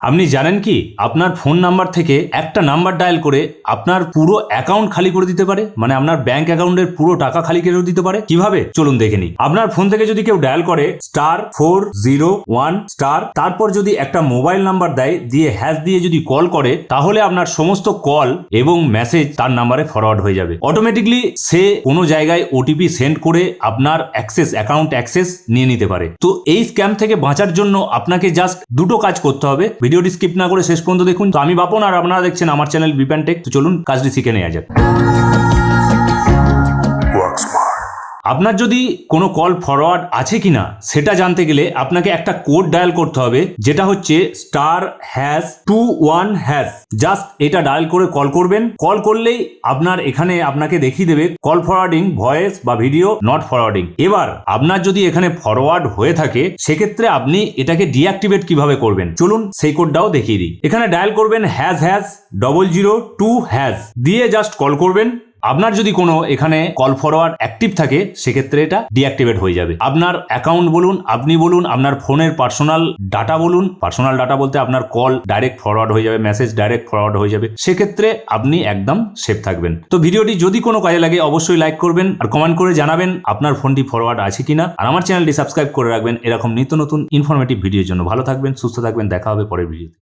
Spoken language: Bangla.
আপনি জানেন কি? আপনার ফোন নাম্বার থেকে একটা নাম্বার ডায়াল করে আপনার পুরো অ্যাকাউন্ট খালি করে দিতে পারে? মানে আপনার ব্যাংক অ্যাকাউন্টের পুরো টাকা খালি করে দিতে পারে? কীভাবে? চলুন দেখে নিই। আপনার ফোন থেকে যদি কেউ ডায়াল করে, star four zero one star, তারপর যদি একটা মোবাইল নাম্বার দেয়, দিয়ে হ্যাশ দিয়ে যদি কল করে, তাহলে আপনার সমস্ত কল এবং মেসেজ তার নাম্বারে ফরওয়ার্ড হয়ে যাবে। অটোমেটিকলি সে কোনো জায়গায় ওটিপি সেন্ড করে আপনার অ্যাক্সেস, অ্যাকাউন্ট অ্যাক্সেস নিয়ে নিতে পারে। তো এই স্ক্যাম থেকে বাঁচার জন্য আপনাকে জাস্ট দুটো কাজ করতে হবে। ভিডিওটি স্কিপ না করে শেষ পর্যন্ত দেখুন। তো আমি বাপন আর আপনারা দেখছেন আমার চ্যানেল বিপ্যান টেক। তো চলুন কাজটি শিখে নেওয়া যাক। আপনার যদি কোনো কল ফরওয়ার্ড আছে কিনা, সেটা জানতে গেলে আপনাকে একটা কোড ডায়াল করতে হবে, যেটা হচ্ছে star hash two one hash just এটা ডায়াল করে কল করবেন। কল করলেই আপনার এখানে আপনাকে দেখিয়ে দেবে কল ফরওয়ার্ডিং ভয়েস বা ভিডিও নট ফরওয়ার্ডিং এবার আপনার যদি এখানে ফরওয়ার্ড হয়ে থাকে, সেক্ষেত্রে আপনি এটাকে ডিঅ্যাক্টিভেট কীভাবে করবেন? চলুন সেই কোডটাও দেখিয়ে দিই। এখানে ডায়াল করবেন hash hash double zero two hash দিয়ে জাস্ট কল করবেন। আপনার যদি কোনো এখানে কল ফরওয়ার্ড অ্যাক্টিভ থাকে, সেক্ষেত্রে এটা ডিঅ্যাক্টিভেট হয়ে যাবে। আপনার অ্যাকাউন্ট বলুন, আপনি বলুন, আপনার ফোনের পার্সোনাল ডাটা বলুন পার্সোনাল ডাটা বলতে আপনার কল ডাইরেক্ট ফরওয়ার্ড হয়ে যাবে মেসেজ ডাইরেক্ট ফরওয়ার্ড হয়ে যাবে, সেক্ষেত্রে আপনি একদম সেফ থাকবেন। তো ভিডিওটি যদি কোনো কাজে লাগে, অবশ্যই লাইক করবেন আর কমেন্ট করে জানাবেন আপনার ফোনটি ফরওয়ার্ড আছে কিনা। আর আমার চ্যানেলটি সাবস্ক্রাইব করে রাখবেন। এরকম নিত্য নতুন ইনফরমেটিভ ভিডিওর জন্য। ভালো থাকবেন, সুস্থ থাকবেন, দেখা হবে পরের ভিডিওতে।